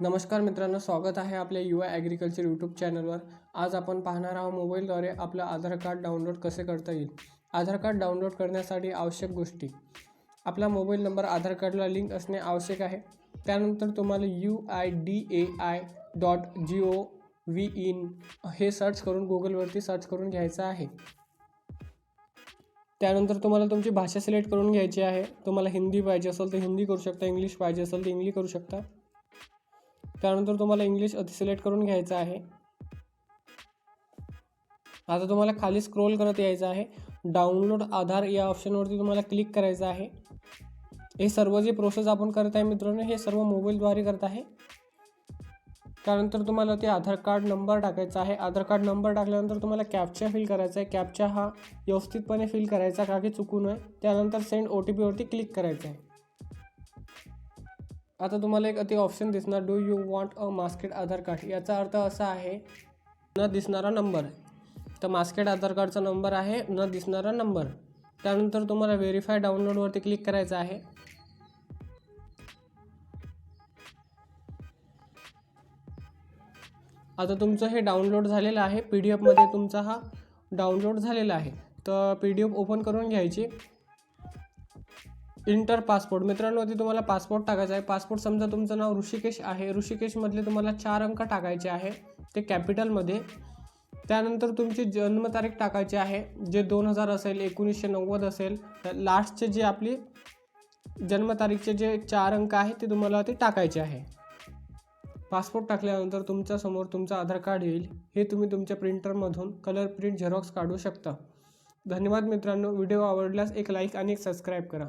नमस्कार मित्रांनो स्वागत आहे आपल्या युवा ॲग्रिकल्चर यूट्यूब चॅनलवर आज आपण पाहणार आहोत मोबाईलद्वारे आपलं आधार कार्ड डाउनलोड कसे करता येईल. आधार कार्ड डाउनलोड करण्यासाठी आवश्यक गोष्टी. आपला मोबाईल नंबर आधार कार्डला लिंक असणे आवश्यक आहे. त्यानंतर तुम्हाला U I D A I dot G O V in हे सर्च करून गुगलवरती सर्च करून घ्यायचं आहे. त्यानंतर तुम्हाला तुमची भाषा सिलेक्ट करून घ्यायची आहे. तुम्हाला हिंदी पाहिजे असेल तर हिंदी करू शकता इंग्लिश पाहिजे असेल तर इंग्लिश करू शकता. त्यानंतर तुम्हाला इंग्लिश अति सिलेक्ट करून घ्यायचं आहे. आता तुम्हाला खाली स्क्रोल करत यायचं आहे. डाउनलोड आधार या ऑप्शनवरती तुम्हाला क्लिक करायचं आहे. हे सर्व जे प्रोसेस आपण करत आहे मित्रांनो हे सर्व मोबाईलद्वारे करत आहे. त्यानंतर तुम्हाला ते आधार कार्ड नंबर टाकायचा आहे. आधार कार्ड नंबर टाकल्यानंतर तुम्हाला कॅपचा फिल करायचा आहे. कॅपचा हा व्यवस्थितपणे फिल करायचा का की चुकून आहे त्यानंतर सेंड ओ टी पीवरती क्लिक करायचं आहे. आता तुम्हाला एक अति ऑप्शन दिसणार. Do you want a masked Aadhaar card याचा अर्थ असा आहे न दिसणारा नंबर तर मास्केट आधार कार्डचा नंबर आहे न दिसणारा नंबर त्यानंतर तुम्हाला व्हेरीफाय डाउनलोडवरती क्लिक करायचं आहे. आता तुमचं हे डाउनलोड झालेलं आहे. पी डी एफमध्ये तुमचा हा डाउनलोड झालेला आहे. तर पी डी एफ ओपन करून घ्यायची. Enter passport. मित्रांनो आधी तुम्हाला पासपोर्ट टाकायचा आहे. पासपोर्ट समजा तुमचं नाव ऋषिकेश आहे. ऋषिकेशमधले तुम्हाला चार अंक टाकायचे आहे. ते कॅपिटलमध्ये. त्यानंतर तुमची जन्मतारीख टाकायची आहे. जे दोन हजार असेल एकोणीसशे नव्वद असेल लास्टचे जे आपली जन्मतारीखचे जे चार अंक आहे ते तुम्हाला ते टाकायचे आहे. पासपोर्ट टाकल्यानंतर तुमच्यासमोर तुमचं आधार कार्ड येईल. हे तुम्ही तुमच्या प्रिंटरमधून कलर प्रिंट झेरॉक्स काढू शकता. धन्यवाद मित्रांनो. व्हिडिओ आवडल्यास एक लाईक आणि एक सबस्क्राईब करा.